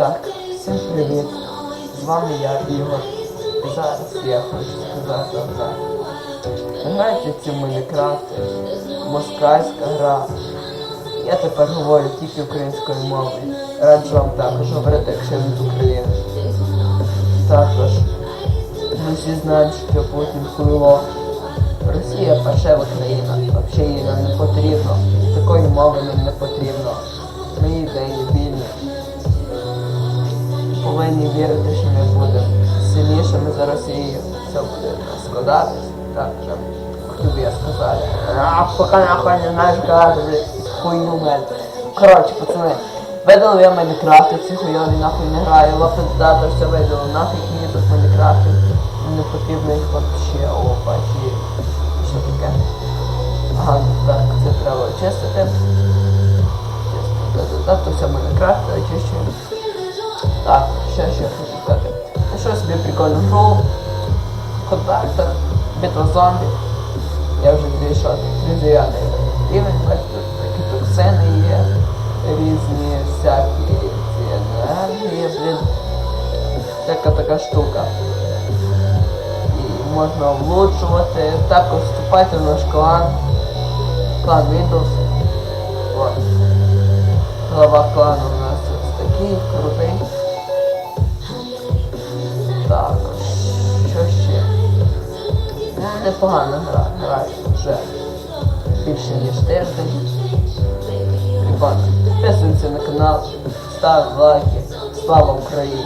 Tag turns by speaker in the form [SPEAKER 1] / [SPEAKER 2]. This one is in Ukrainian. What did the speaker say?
[SPEAKER 1] Так, всім привіт. З вами я, Ігор. Зараз я хочу сказати так. Грайте ці Майнкрафти, москальська гра. Я тепер говорю тільки українською мовою. Раджу вам також говорити, якщо ви з України. Також ми всі знаємо, що Путін хуйло. Росія паршива країна. Взагалі їй нам не потрібно. Такої мови нам не потрібно. Ми ідеї Повинні вірити, що ми будемо сильнішими за Росію. Все буде складатись. Так, вже хотів би я сказати. А, поки нахуй не знаєш казати, хуйню мене. Коротше, пацани, видали я Майнкрафт, ці хуйові нахуй не граю, лапи все видали, нахуй мені тут Майнкрафтів. Не потрібно їх вообще, опа, ті. Що таке? Ага, так, це треба очистити. Так, то все Майнкрафт, очищуємо. Так, Знайшов собі прикольну гру. Контактор, битва зомбі. Я вже дійшов 39 рівень, бачите, такі токсини є, різні всякі ці енергії, блін. Всяка така штука. І можна влучувати. Також вступайте в наш клан. Клан Windows. Глава клану у нас ось такий Ну, непогана гра, граю вже більше ніж тиждень. Підписуємося на канал, ставимо лайки. Слава Україні!